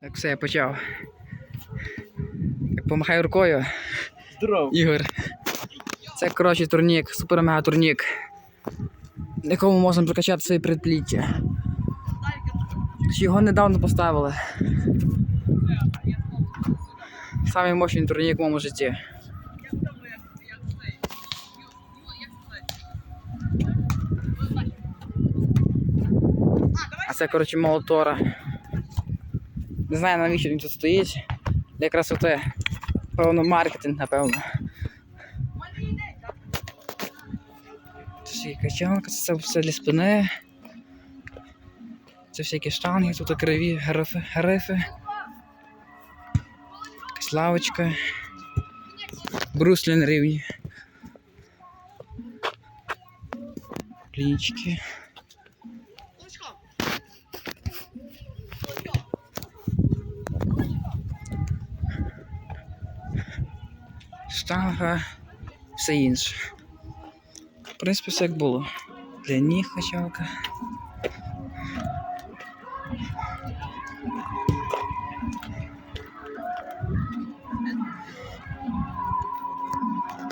Так, все, я почав. Так, помахай рукою, Здорово. Ігор. Це, коротше, турнік, супер-мега турнік, на якому можна прокачати свої предпліття. Його недавно поставили. Самий мощний турнік в моєму житті. А це, коротше, молотора. Не знаю, навіщо він тут стоїть. Для красоти. Певно, маркетинг, напевно. Це качалка, це все для спини. Це всякі штанги, тут криві, грифи, грифи. Якась лавочка. Бруслі рівні. Плічки. Штанга, все інше. В принципі, все як було. Для ніг качалка.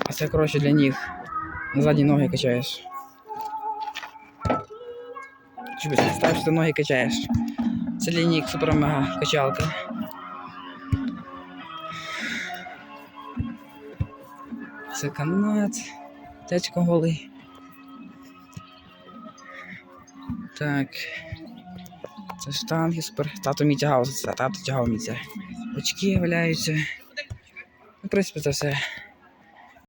А це, коротше, для ніг. На задні ноги качаєш. Щоб ставиш, ти ноги качаєш. Це для ніг супер-мега качалка. Це канат. Дядько голий. Так. Це штанги супер. Тато мій тягав тато тягав мій це. Очки валяються. Ну, в принципі, це все.